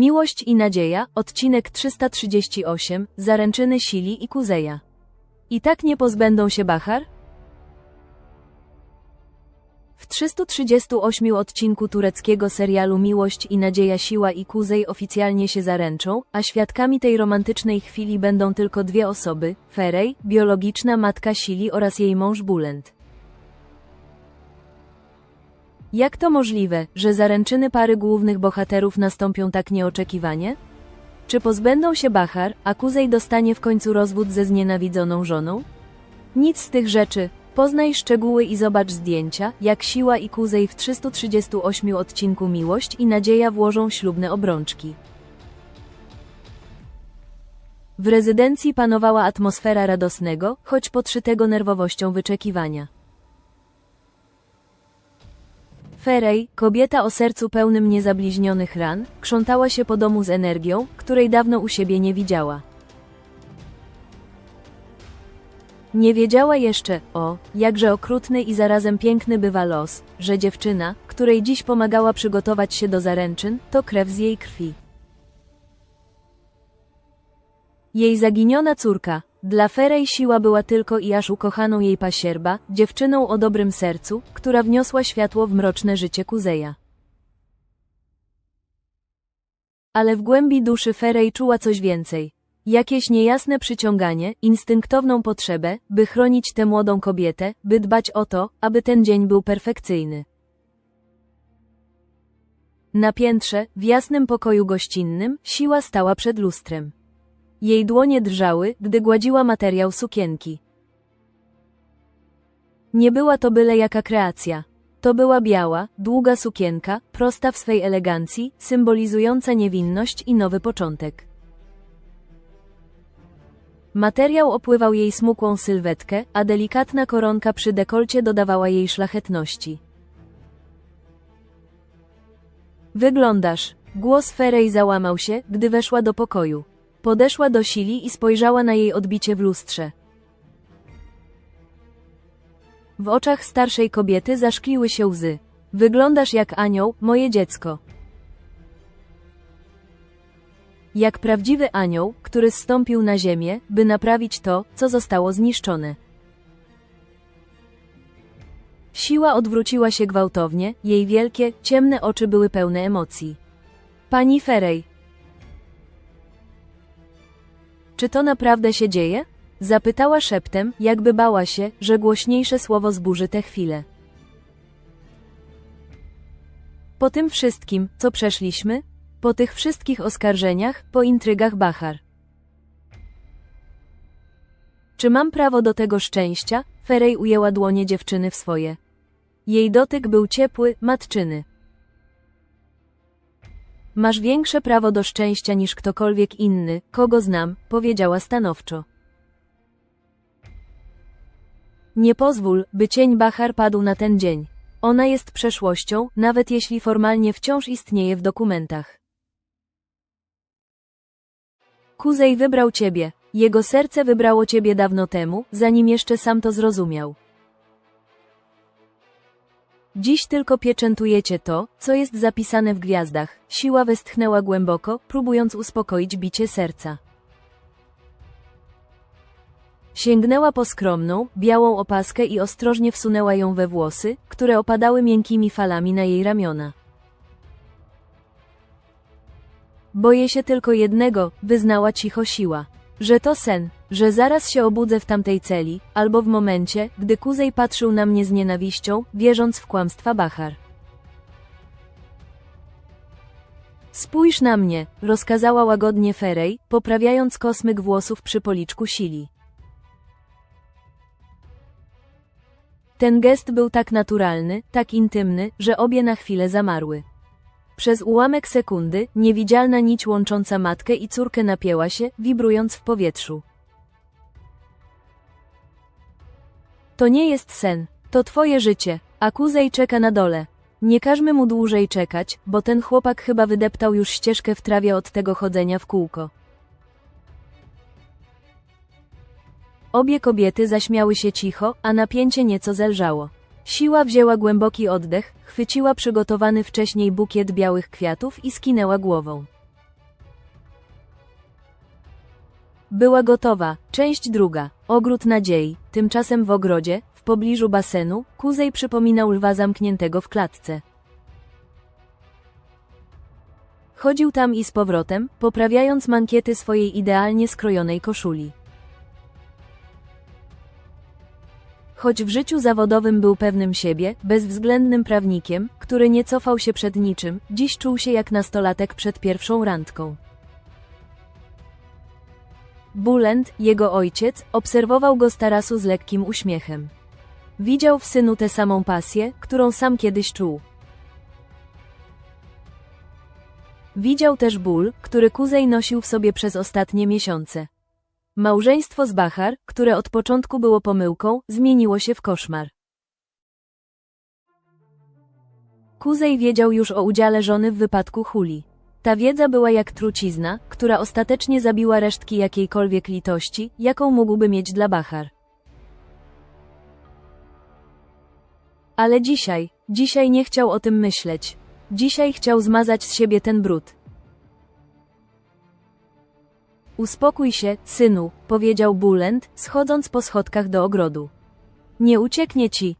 Miłość i nadzieja, odcinek 338, zaręczyny Sili i Kuzeja. I tak nie pozbędą się Bachar? W 338 odcinku tureckiego serialu Miłość i Nadzieja Siła i Kuzej oficjalnie się zaręczą, a świadkami tej romantycznej chwili będą tylko dwie osoby, Ferej, biologiczna matka Sili oraz jej mąż Bulent. Jak to możliwe, że zaręczyny pary głównych bohaterów nastąpią tak nieoczekiwanie? Czy pozbędą się Bachar, a Kuzej dostanie w końcu rozwód ze znienawidzoną żoną? Nic z tych rzeczy. Poznaj szczegóły i zobacz zdjęcia, jak Siła i Kuzej w 338 odcinku Miłość i Nadzieja włożą ślubne obrączki. W rezydencji panowała atmosfera radosnego, choć podszytego nerwowością wyczekiwania. Ferej, kobieta o sercu pełnym niezabliźnionych ran, krzątała się po domu z energią, której dawno u siebie nie widziała. Nie wiedziała jeszcze, o, jakże okrutny i zarazem piękny bywa los, że dziewczyna, której dziś pomagała przygotować się do zaręczyn, to krew z jej krwi. Jej zaginiona córka, dla Ferej siła była tylko i aż ukochaną jej pasierba, dziewczyną o dobrym sercu, która wniosła światło w mroczne życie Kuzeja. Ale w głębi duszy Ferej czuła coś więcej. Jakieś niejasne przyciąganie, instynktowną potrzebę, by chronić tę młodą kobietę, by dbać o to, aby ten dzień był perfekcyjny. Na piętrze, w jasnym pokoju gościnnym, siła stała przed lustrem. Jej dłonie drżały, gdy gładziła materiał sukienki. Nie była to byle jaka kreacja. To była biała, długa sukienka, prosta w swej elegancji, symbolizująca niewinność i nowy początek. Materiał opływał jej smukłą sylwetkę, a delikatna koronka przy dekolcie dodawała jej szlachetności. Wyglądasz. Głos Ferej załamał się, gdy weszła do pokoju. Podeszła do Sili i spojrzała na jej odbicie w lustrze. W oczach starszej kobiety zaszkliły się łzy. Wyglądasz jak anioł, moje dziecko. Jak prawdziwy anioł, który zstąpił na ziemię, by naprawić to, co zostało zniszczone. Siła odwróciła się gwałtownie, jej wielkie, ciemne oczy były pełne emocji. Pani Ferej, Czy to naprawdę się dzieje? Zapytała szeptem, jakby bała się, że głośniejsze słowo zburzy tę chwilę. Po tym wszystkim, co przeszliśmy, po tych wszystkich oskarżeniach, po intrygach Bachar. Czy mam prawo do tego szczęścia? Ferej ujęła dłonie dziewczyny w swoje. Jej dotyk był ciepły, matczyny. Masz większe prawo do szczęścia niż ktokolwiek inny, kogo znam, powiedziała stanowczo. Nie pozwól, by cień Bachar padł na ten dzień. Ona jest przeszłością, nawet jeśli formalnie wciąż istnieje w dokumentach. Kuzej wybrał ciebie. Jego serce wybrało ciebie dawno temu, zanim jeszcze sam to zrozumiał. Dziś tylko pieczętujecie to, co jest zapisane w gwiazdach. Siła westchnęła głęboko, próbując uspokoić bicie serca. Sięgnęła po skromną, białą opaskę i ostrożnie wsunęła ją we włosy, które opadały miękkimi falami na jej ramiona. Boję się tylko jednego, wyznała cicho siła. Że to sen, że zaraz się obudzę w tamtej celi, albo w momencie, gdy Kuzej patrzył na mnie z nienawiścią, wierząc w kłamstwa Bachar. Spójrz na mnie, rozkazała łagodnie Ferej, poprawiając kosmyk włosów przy policzku Sili. Ten gest był tak naturalny, tak intymny, że obie na chwilę zamarły. Przez ułamek sekundy, niewidzialna nić łącząca matkę i córkę napięła się, wibrując w powietrzu. To nie jest sen, to twoje życie, a Kuzej czeka na dole. Nie każmy mu dłużej czekać, bo ten chłopak chyba wydeptał już ścieżkę w trawie od tego chodzenia w kółko. Obie kobiety zaśmiały się cicho, a napięcie nieco zelżało. Siła wzięła głęboki oddech, chwyciła przygotowany wcześniej bukiet białych kwiatów i skinęła głową. Była gotowa. Część druga. Ogród nadziei. Tymczasem w ogrodzie, w pobliżu basenu, Kuzej przypominał lwa zamkniętego w klatce. Chodził tam i z powrotem, poprawiając mankiety swojej idealnie skrojonej koszuli. Choć w życiu zawodowym był pewnym siebie, bezwzględnym prawnikiem, który nie cofał się przed niczym, dziś czuł się jak nastolatek przed pierwszą randką. Bulent, jego ojciec, obserwował go z tarasu z lekkim uśmiechem. Widział w synu tę samą pasję, którą sam kiedyś czuł. Widział też ból, który Kuzej nosił w sobie przez ostatnie miesiące. Małżeństwo z Bachar, które od początku było pomyłką, zmieniło się w koszmar. Kuzej wiedział już o udziale żony w wypadku Huli. Ta wiedza była jak trucizna, która ostatecznie zabiła resztki jakiejkolwiek litości, jaką mógłby mieć dla Bachar. Ale dzisiaj, dzisiaj nie chciał o tym myśleć. Dzisiaj chciał zmazać z siebie ten brud. Uspokój się, synu, powiedział Bulent, schodząc po schodkach do ogrodu. Nie ucieknie ci.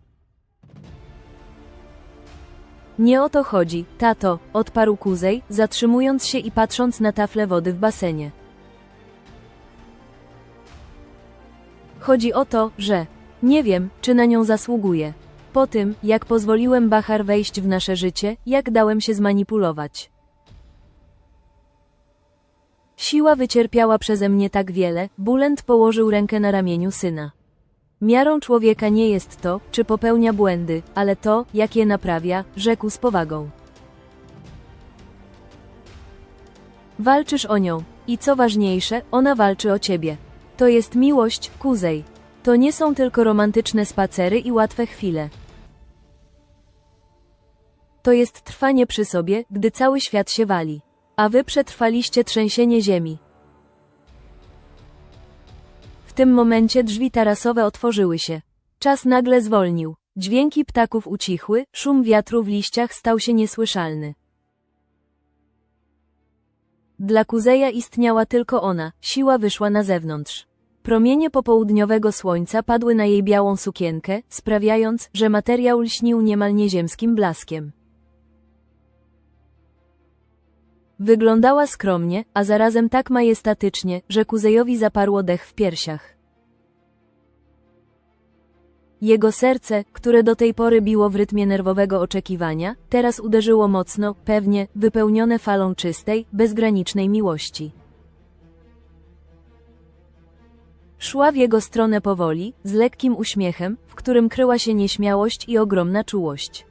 Nie o to chodzi, tato, odparł Kuzej, zatrzymując się i patrząc na taflę wody w basenie. Chodzi o to, że nie wiem, czy na nią zasługuję. Po tym, jak pozwoliłem Bachar wejść w nasze życie, jak dałem się zmanipulować. Siła wycierpiała przeze mnie tak wiele, Bulent położył rękę na ramieniu syna. Miarą człowieka nie jest to, czy popełnia błędy, ale to, jak je naprawia, rzekł z powagą. Walczysz o nią. I co ważniejsze, ona walczy o ciebie. To jest miłość, kuzej. To nie są tylko romantyczne spacery i łatwe chwile. To jest trwanie przy sobie, gdy cały świat się wali. A wy przetrwaliście trzęsienie ziemi. W tym momencie drzwi tarasowe otworzyły się. Czas nagle zwolnił. Dźwięki ptaków ucichły, szum wiatru w liściach stał się niesłyszalny. Dla Kuzeja istniała tylko ona, siła wyszła na zewnątrz. Promienie popołudniowego słońca padły na jej białą sukienkę, sprawiając, że materiał lśnił niemal nieziemskim blaskiem. Wyglądała skromnie, a zarazem tak majestatycznie, że Kuzejowi zaparło dech w piersiach. Jego serce, które do tej pory biło w rytmie nerwowego oczekiwania, teraz uderzyło mocno, pewnie, wypełnione falą czystej, bezgranicznej miłości. Szła w jego stronę powoli, z lekkim uśmiechem, w którym kryła się nieśmiałość i ogromna czułość.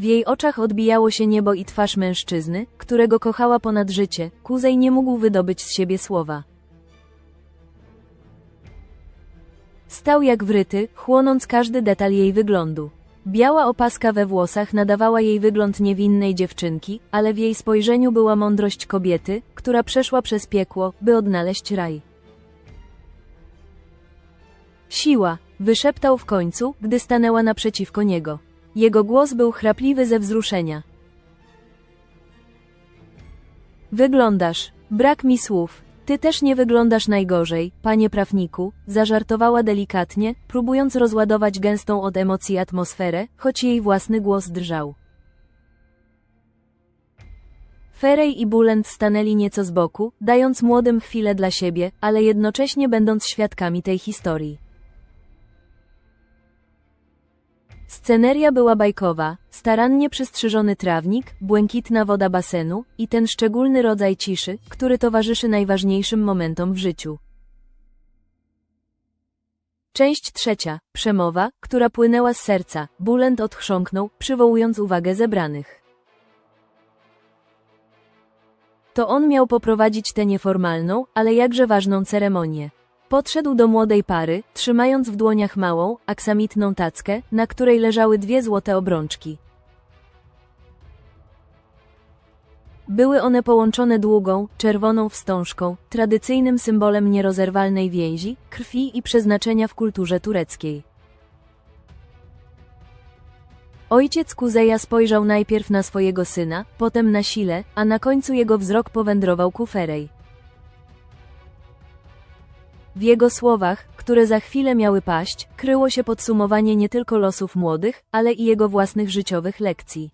W jej oczach odbijało się niebo i twarz mężczyzny, którego kochała ponad życie, Kuzej nie mógł wydobyć z siebie słowa. Stał jak wryty, chłonąc każdy detal jej wyglądu. Biała opaska we włosach nadawała jej wygląd niewinnej dziewczynki, ale w jej spojrzeniu była mądrość kobiety, która przeszła przez piekło, by odnaleźć raj. Siła, wyszeptał w końcu, gdy stanęła naprzeciwko niego. Jego głos był chrapliwy ze wzruszenia. Wyglądasz. Brak mi słów. Ty też nie wyglądasz najgorzej, panie prawniku, zażartowała delikatnie, próbując rozładować gęstą od emocji atmosferę, choć jej własny głos drżał. Ferej i Bulent stanęli nieco z boku, dając młodym chwilę dla siebie, ale jednocześnie będąc świadkami tej historii. Sceneria była bajkowa, starannie przystrzyżony trawnik, błękitna woda basenu i ten szczególny rodzaj ciszy, który towarzyszy najważniejszym momentom w życiu. Część trzecia. Przemowa, która płynęła z serca. Bulent odchrząknął, przywołując uwagę zebranych. To on miał poprowadzić tę nieformalną, ale jakże ważną ceremonię. Podszedł do młodej pary, trzymając w dłoniach małą, aksamitną tackę, na której leżały dwie złote obrączki. Były one połączone długą, czerwoną wstążką, tradycyjnym symbolem nierozerwalnej więzi, krwi i przeznaczenia w kulturze tureckiej. Ojciec Kuzeja spojrzał najpierw na swojego syna, potem na Sile, a na końcu jego wzrok powędrował ku Ferej. W jego słowach, które za chwilę miały paść, kryło się podsumowanie nie tylko losów młodych, ale i jego własnych życiowych lekcji.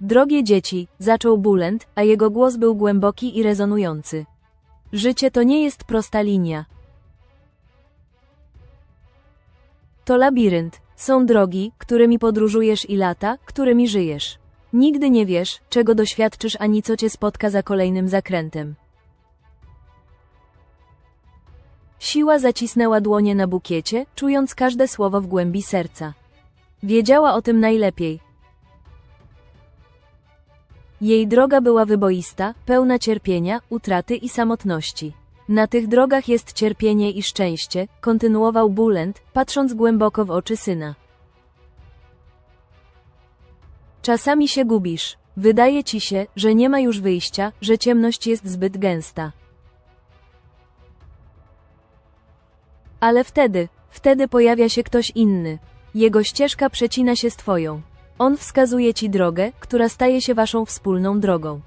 Drogie dzieci, zaczął Bulent, a jego głos był głęboki i rezonujący. Życie to nie jest prosta linia. To labirynt, są drogi, którymi podróżujesz i lata, którymi żyjesz. Nigdy nie wiesz, czego doświadczysz ani co cię spotka za kolejnym zakrętem. Siła zacisnęła dłonie na bukiecie, czując każde słowo w głębi serca. Wiedziała o tym najlepiej. Jej droga była wyboista, pełna cierpienia, utraty i samotności. Na tych drogach jest cierpienie i szczęście, kontynuował Bulent, patrząc głęboko w oczy syna. Czasami się gubisz. Wydaje ci się, że nie ma już wyjścia, że ciemność jest zbyt gęsta. Ale wtedy, wtedy pojawia się ktoś inny. Jego ścieżka przecina się z twoją. On wskazuje ci drogę, która staje się waszą wspólną drogą.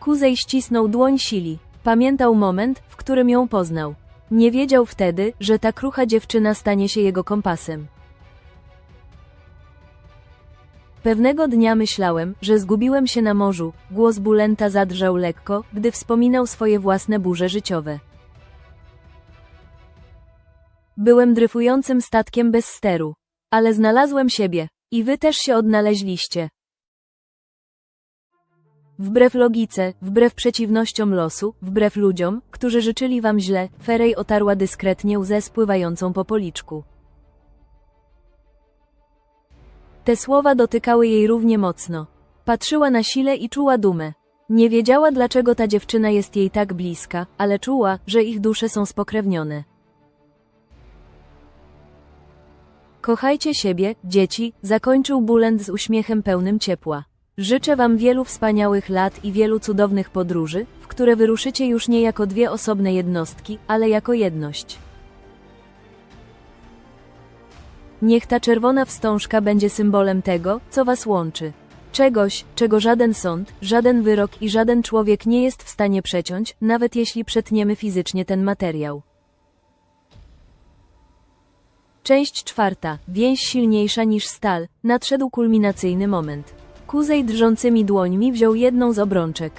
Kuzej ścisnął dłoń Sili. Pamiętał moment, w którym ją poznał. Nie wiedział wtedy, że ta krucha dziewczyna stanie się jego kompasem. Pewnego dnia myślałem, że zgubiłem się na morzu. Głos Bulenta zadrżał lekko, gdy wspominał swoje własne burze życiowe. Byłem dryfującym statkiem bez steru. Ale znalazłem siebie. I wy też się odnaleźliście. Wbrew logice, wbrew przeciwnościom losu, wbrew ludziom, którzy życzyli wam źle, Ferej otarła dyskretnie łzę spływającą po policzku. Te słowa dotykały jej równie mocno. Patrzyła na sile i czuła dumę. Nie wiedziała dlaczego ta dziewczyna jest jej tak bliska, ale czuła, że ich dusze są spokrewnione. Kochajcie siebie, dzieci, zakończył Bulent z uśmiechem pełnym ciepła. Życzę Wam wielu wspaniałych lat i wielu cudownych podróży, w które wyruszycie już nie jako dwie osobne jednostki, ale jako jedność. Niech ta czerwona wstążka będzie symbolem tego, co Was łączy. Czegoś, czego żaden sąd, żaden wyrok i żaden człowiek nie jest w stanie przeciąć, nawet jeśli przetniemy fizycznie ten materiał. Część czwarta. Więź silniejsza niż stal. Nadszedł kulminacyjny moment. Kuzej drżącymi dłońmi wziął jedną z obrączek.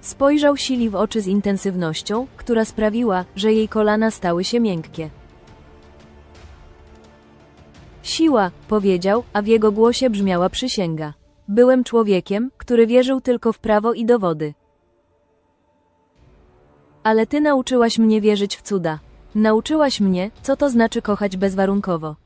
Spojrzał Sili w oczy z intensywnością, która sprawiła, że jej kolana stały się miękkie. Siła, powiedział, a w jego głosie brzmiała przysięga. Byłem człowiekiem, który wierzył tylko w prawo i dowody. Ale ty nauczyłaś mnie wierzyć w cuda. Nauczyłaś mnie, co to znaczy kochać bezwarunkowo.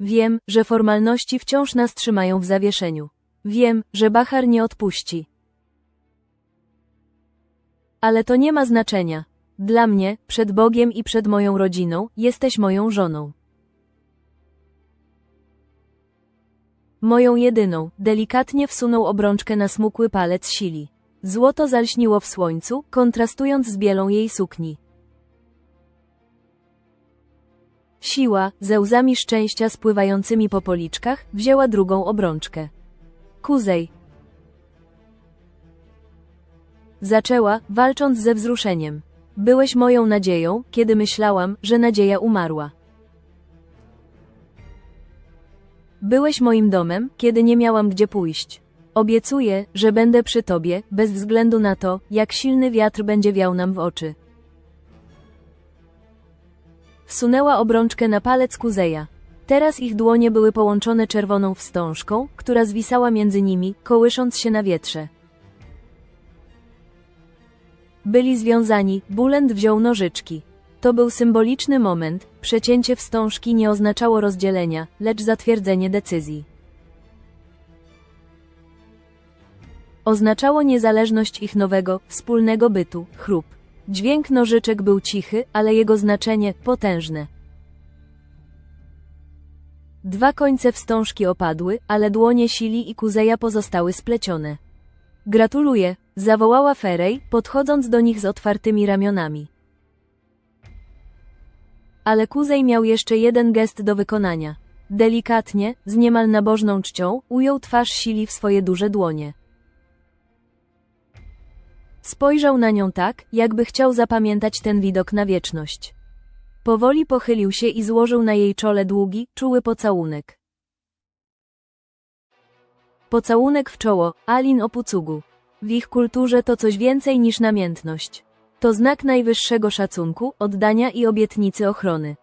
Wiem, że formalności wciąż nas trzymają w zawieszeniu. Wiem, że Bachar nie odpuści. Ale to nie ma znaczenia. Dla mnie, przed Bogiem i przed moją rodziną, jesteś moją żoną. Moją jedyną, delikatnie wsunął obrączkę na smukły palec Sili. Złoto zalśniło w słońcu, kontrastując z bielą jej sukni. Siła, ze łzami szczęścia spływającymi po policzkach, wzięła drugą obrączkę. Kuzej. Zaczęła, walcząc ze wzruszeniem. Byłeś moją nadzieją, kiedy myślałam, że nadzieja umarła. Byłeś moim domem, kiedy nie miałam gdzie pójść. Obiecuję, że będę przy tobie, bez względu na to, jak silny wiatr będzie wiał nam w oczy. Wsunęła obrączkę na palec Kuzeja. Teraz ich dłonie były połączone czerwoną wstążką, która zwisała między nimi, kołysząc się na wietrze. Byli związani, Bulent wziął nożyczki. To był symboliczny moment, przecięcie wstążki nie oznaczało rozdzielenia, lecz zatwierdzenie decyzji. Oznaczało niezależność ich nowego, wspólnego bytu, chrup. Dźwięk nożyczek był cichy, ale jego znaczenie potężne. Dwa końce wstążki opadły, ale dłonie Sili i Kuzeja pozostały splecione. Gratuluję, zawołała Ferej, podchodząc do nich z otwartymi ramionami. Ale Kuzej miał jeszcze jeden gest do wykonania. Delikatnie, z niemal nabożną czcią, ujął twarz Sili w swoje duże dłonie. Spojrzał na nią tak, jakby chciał zapamiętać ten widok na wieczność. Powoli pochylił się i złożył na jej czole długi, czuły pocałunek. Pocałunek w czoło, Alin Opucugu. W ich kulturze to coś więcej niż namiętność. To znak najwyższego szacunku, oddania i obietnicy ochrony.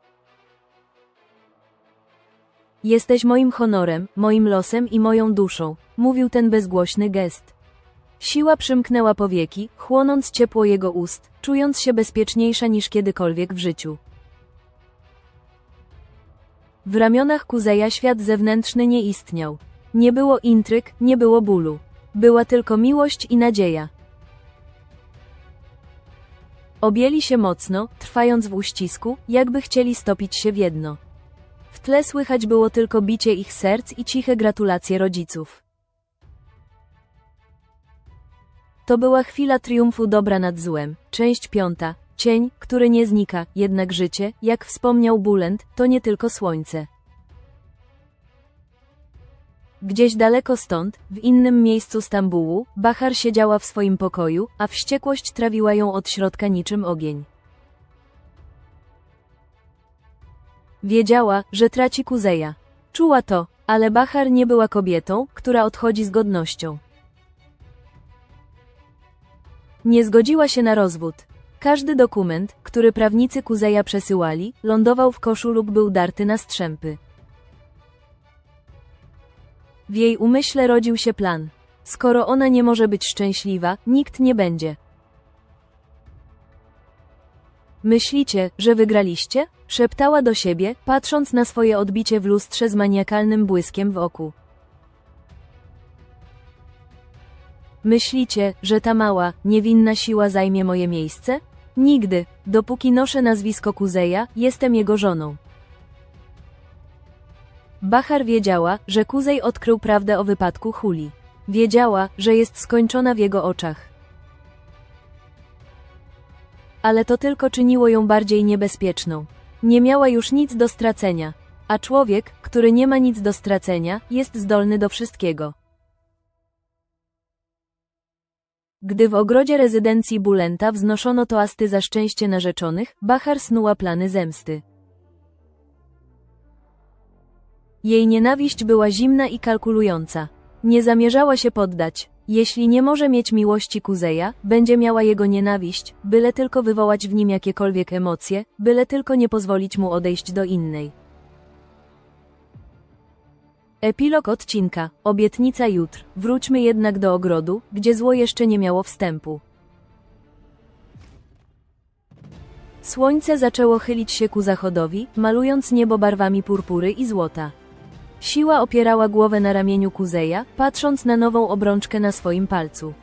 Jesteś moim honorem, moim losem i moją duszą, mówił ten bezgłośny gest. Siła przymknęła powieki, chłonąc ciepło jego ust, czując się bezpieczniejsza niż kiedykolwiek w życiu. W ramionach Kuzeja świat zewnętrzny nie istniał. Nie było intryg, nie było bólu. Była tylko miłość i nadzieja. Objęli się mocno, trwając w uścisku, jakby chcieli stopić się w jedno. W tle słychać było tylko bicie ich serc i ciche gratulacje rodziców. To była chwila triumfu dobra nad złem. Część piąta. Cień, który nie znika, jednak życie, jak wspomniał Bulent, to nie tylko słońce. Gdzieś daleko stąd, w innym miejscu Stambułu, Bahar siedziała w swoim pokoju, a wściekłość trawiła ją od środka niczym ogień. Wiedziała, że traci Kuzeja. Czuła to, ale Bahar nie była kobietą, która odchodzi z godnością. Nie zgodziła się na rozwód. Każdy dokument, który prawnicy Kuzeja przesyłali, lądował w koszu lub był darty na strzępy. W jej umyśle rodził się plan. Skoro ona nie może być szczęśliwa, nikt nie będzie. Myślicie, że wygraliście? Szeptała do siebie, patrząc na swoje odbicie w lustrze z maniakalnym błyskiem w oku. Myślicie, że ta mała, niewinna siła zajmie moje miejsce? Nigdy, dopóki noszę nazwisko Kuzeja, jestem jego żoną. Bahar wiedziała, że Kuzej odkrył prawdę o wypadku Huli. Wiedziała, że jest skończona w jego oczach. Ale to tylko czyniło ją bardziej niebezpieczną. Nie miała już nic do stracenia, a człowiek, który nie ma nic do stracenia, jest zdolny do wszystkiego. Gdy w ogrodzie rezydencji Bulenta wznoszono toasty za szczęście narzeczonych, Bahar snuła plany zemsty. Jej nienawiść była zimna i kalkulująca. Nie zamierzała się poddać. Jeśli nie może mieć miłości Kuzeja, będzie miała jego nienawiść, byle tylko wywołać w nim jakiekolwiek emocje, byle tylko nie pozwolić mu odejść do innej. Epilog odcinka. Obietnica jutr. Wróćmy jednak do ogrodu, gdzie zło jeszcze nie miało wstępu. Słońce zaczęło chylić się ku zachodowi, malując niebo barwami purpury i złota. Siła opierała głowę na ramieniu Kuzeja, patrząc na nową obrączkę na swoim palcu.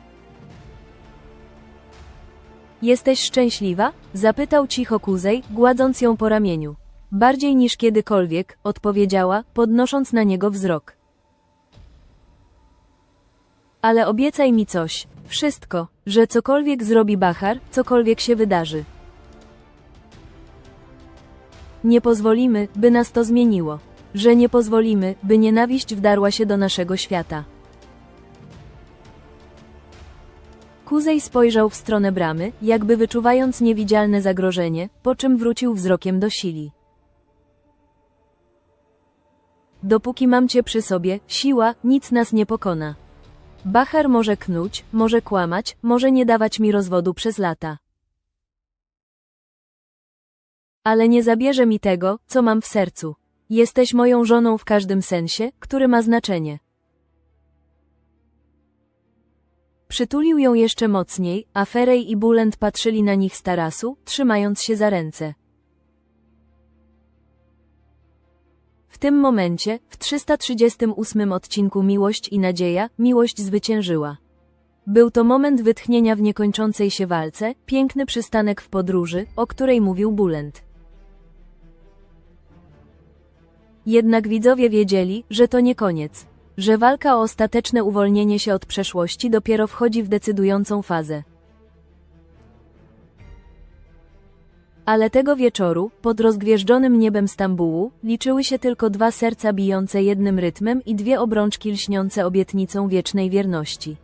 Jesteś szczęśliwa? Zapytał cicho Kuzej, gładząc ją po ramieniu. Bardziej niż kiedykolwiek, odpowiedziała, podnosząc na niego wzrok. Ale obiecaj mi coś, wszystko, że cokolwiek zrobi Bahar, cokolwiek się wydarzy. Nie pozwolimy, by nas to zmieniło. Że nie pozwolimy, by nienawiść wdarła się do naszego świata. Kuzej spojrzał w stronę bramy, jakby wyczuwając niewidzialne zagrożenie, po czym wrócił wzrokiem do Sili. Dopóki mam cię przy sobie, siła, nic nas nie pokona. Bachar może knuć, może kłamać, może nie dawać mi rozwodu przez lata. Ale nie zabierze mi tego, co mam w sercu. Jesteś moją żoną w każdym sensie, który ma znaczenie. Przytulił ją jeszcze mocniej, a Ferej i Bulent patrzyli na nich z tarasu, trzymając się za ręce. Tym momencie, w 338 odcinku Miłość i Nadzieja, miłość zwyciężyła. Był to moment wytchnienia w niekończącej się walce, piękny przystanek w podróży, o której mówił Bulent. Jednak widzowie wiedzieli, że to nie koniec. Że walka o ostateczne uwolnienie się od przeszłości dopiero wchodzi w decydującą fazę. Ale tego wieczoru, pod rozgwieżdżonym niebem Stambułu, liczyły się tylko dwa serca bijące jednym rytmem i dwie obrączki lśniące obietnicą wiecznej wierności.